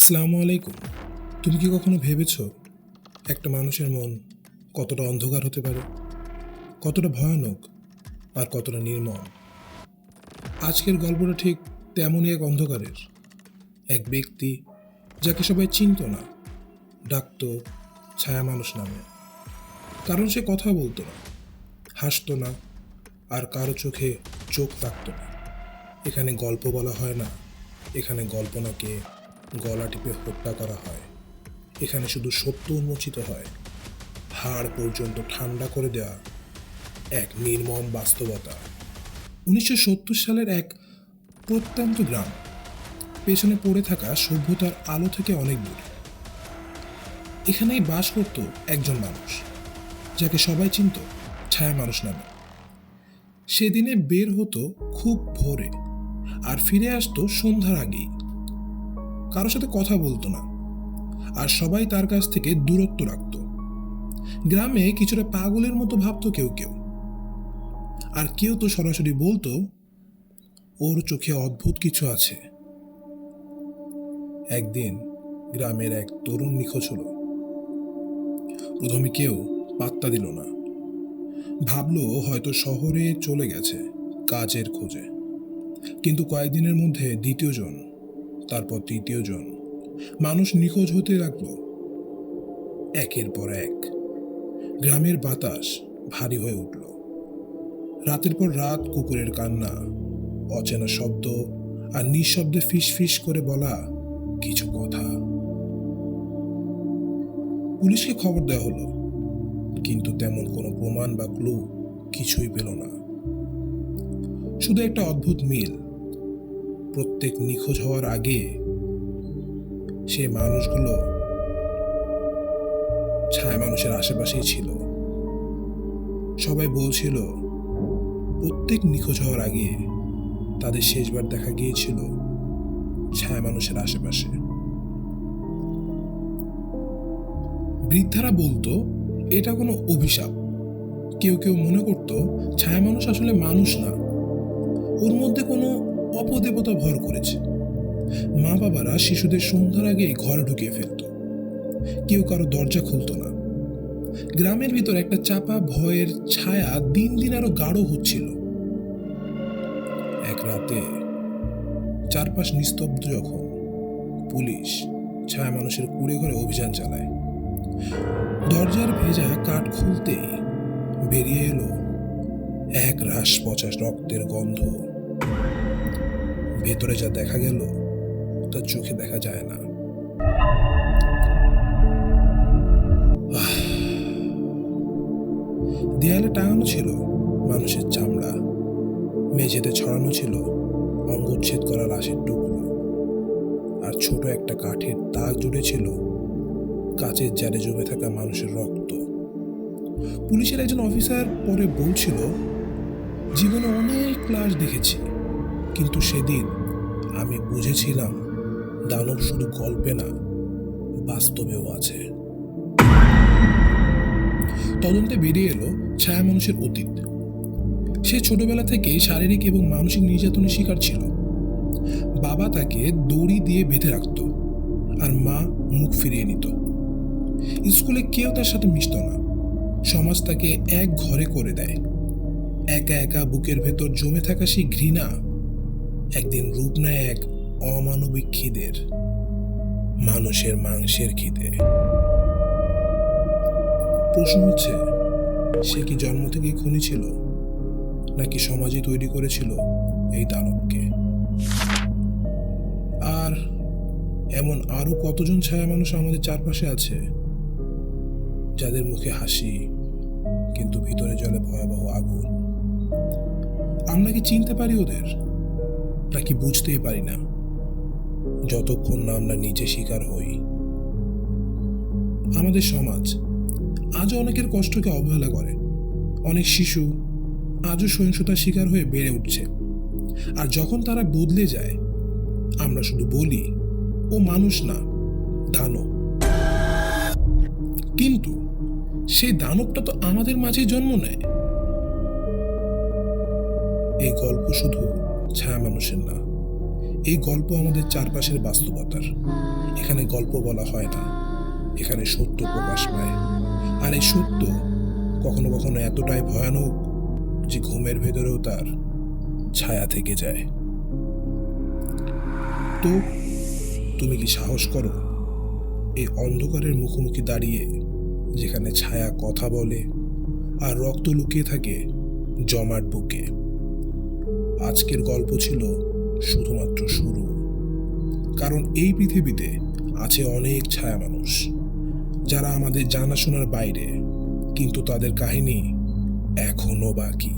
আসসালামু আলাইকুম। তুমি কি কখনো ভেবেছ একটা মানুষের মন কতটা অন্ধকার হতে পারে? কতটা ভয়ানক আর কতটা নির্মল আজকের গল্পটা ঠিক তেমনই এক অন্ধকারের। এক ব্যক্তি যাকে সবাই চিনত না, ডাকত ছায়া মানুষ নামে। কারণ সে কথা বলতো না, হাসতো না, আর কারও চোখে চোখ রাখতো না। এখানে গল্প বলা হয় না, এখানে গল্প গল্পনাকে গলা টিপে হত্যা করা হয়। এখানে শুধু সত্য উন্মোচিত হয়। হাড় পর্যন্ত ঠান্ডা করে দেওয়া এক নির্মম বাস্তবতা। উনিশশো সত্তর সালের এক প্রত্যন্ত গ্রাম। পেছনে পড়ে থাকা সভ্যতার আলো থেকে অনেক দূরে। এখানেই বাস করত একজন মানুষ, যাকে সবাই চিনত, ছায়া মানুষ নামে। সেদিনে বের হতো খুব ভোরে আর ফিরে আসতো সন্ধ্যার আগেই। কারোর সাথে কথা বলতো না। আর সবাই তার কাছ থেকে দূরত্ব রাখত। গ্রামে কিছুটা পাগলের মতো ভাবতো কেউ কেউ। আর কেউ তো সরাসরি বলতো, ওর চোখে অদ্ভুত কিছু আছে। একদিন গ্রামের এক তরুণ নিখোঁজ হলো। প্রথমে কেউ পাত্তা দিল না। ভাবলো হয়তো শহরে চলে গেছে কাজের খোঁজে। কিন্তু কয়েকদিনের মধ্যে দ্বিতীয় জন তারপর তৃতীয় জন মানুষ নিখোঁজ হতে লাগল। একের পর এক। গ্রামের বাতাস ভারী হয়ে উঠল। রাতের পর রাত কুকুরের কান্না, অচেনা শব্দ আর নিঃশব্দে ফিস ফিস করে বলা কিছু কথা। পুলিশকে খবর দেওয়া হলো, কিন্তু তেমন কোনো প্রমাণ বা ক্লু কিছুই পেল না। শুধু একটা অদ্ভুত মিল। প্রত্যেক নিখোঁজ হওয়ার আগে সে মানুষগুলো ছায়া মানুষের আশেপাশেই ছিল। সবাই বলছিল, প্রত্যেক নিখোঁজ হওয়ার আগে তাদের শেষবার দেখা গিয়েছিল ছায়া মানুষের আশেপাশে। বৃদ্ধারা বলতো, এটা কোনো অভিশাপ। কেউ কেউ মনে করত, ছায়া মানুষ আসলে মানুষ না। ওর মধ্যে কোনো অপদেবতা ভর করেছে। মা বাবারা শিশুদের সন্ধ্যার আগে ঘরে ঢুকিয়ে ফেলত। কেউ কারও দরজা খুলতো না। গ্রামের ভিতর একটা চাপা ভয়ের ছায়া দিন দিন আরও গাঢ় হচ্ছিল। এক রাতে চারপাশ নিস্তব্ধ যখন পুলিশ ছায়া মানুষের কুড়ে ঘরে অভিযান চালায়। দরজার ভেজা কাঠ খুলতেই বেরিয়ে এলো এক রাস পচা রক্তের গন্ধ। ভেতরে যা দেখা গেল, তা চোখে দেখা যায় না! দেয়ালে টাঙানো ছিল মানুষের চামড়া, মেঝেতে ছড়ানো ছিল অঙ্গচ্ছেদ করা লাশের টুকরো, আর ছোট একটা কাঠের দাগ জুড়ে ছিল কাচের জারে জমে থাকা মানুষের রক্ত। পুলিশের একজন অফিসার পরে বলছিল, জীবনে অনেক লাশ দেখেছি। কিন্তু সেদিন আমি বুঝেছিলাম দানব শুধু গল্পে না, বাস্তবেও আছে। তদন্তে বেরিয়ে এলো ছায়া মানুষের অতীত। সে ছোটবেলা থেকে শারীরিক এবং মানসিক নির্যাতনের শিকার ছিল। বাবা তাকে দড়ি দিয়ে বেঁধে রাখত আর মা মুখ ফিরিয়ে নিত। স্কুলে কেউ তার সাথে মিশত না। সমাজ তাকে এক ঘরে করে দেয়। একা একা বুকের ভেতর জমে থাকা সেই ঘৃণা একদিন রূপ নেয় এক অমানবিক খিদের, মানুষের মাংসের খিদে। প্রশ্ন হচ্ছে, সে কি জন্ম থেকেই খুনি ছিল, নাকি সমাজে তৈরি করেছিল এই দানবকে? আর এমন আরও কতজন ছায়া মানুষ আমাদের চারপাশে আছে, যাদের মুখে হাসি, কিন্তু ভিতরে জলে ভয়াবহ আগুন? আমরা কি চিনতে পারি ওদের? নাকি বুঝতেই পারি না। যতক্ষণ না আমরা নিজে শিকার হই। আমাদের সমাজ আজও অনেকের কষ্টকে অবহেলা করে। অনেক শিশু আজও সহিংসতার শিকার হয়ে বেড়ে উঠছে। আর যখন তারা বদলে যায়, আমরা শুধু বলি, ও মানুষ না, দানব। কিন্তু সেই দানবটা তো আমাদের মাঝে জন্ম নেয়। এই গল্প শুধু ছায়া মানুষের না। এই গল্প আমাদের চারপাশের বাস্তবতার। এখানে গল্প বলা হয় না। এখানে সত্য প্রকাশ পায়। আর এই সত্য কখনো কখনো এতটাই ভয়ানক যে ঘুমের ভেতরেও তার ছায়া থেকে যায়। তো তুমি কি সাহস করো? এই অন্ধকারের মুখোমুখি দাঁড়িয়ে যেখানে ছায়া কথা বলে আর রক্ত লুকিয়ে থাকে জমাট বুকে। আজকের গল্প ছিল শুধুমাত্র শুরু। কারণ এই পৃথিবীতে আছে অনেক ছায়া মানুষ, যারা আমাদের জানাশোনার বাইরে, কিন্তু তাদের কাহিনী এখনও বাকি।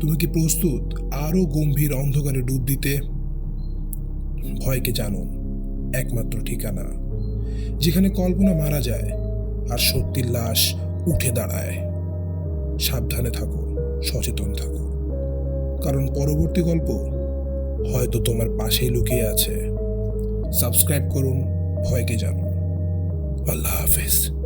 তুমি কি প্রস্তুত আরও গম্ভীর অন্ধকারে ডুব দিতে? ভয়কে জানুন একমাত্র ঠিকানা, যেখানে কল্পনা মারা যায় আর সত্যির লাশ উঠে দাঁড়ায়। সাবধানে থাকো, সচেতন থাকো। কারণ পরবর্তী গল্প হয়তো তোমার পাশেই লুকিয়ে আছে। সাবস্ক্রাইব করুন ভয়কে জানুন। আল্লাহ হাফেজ।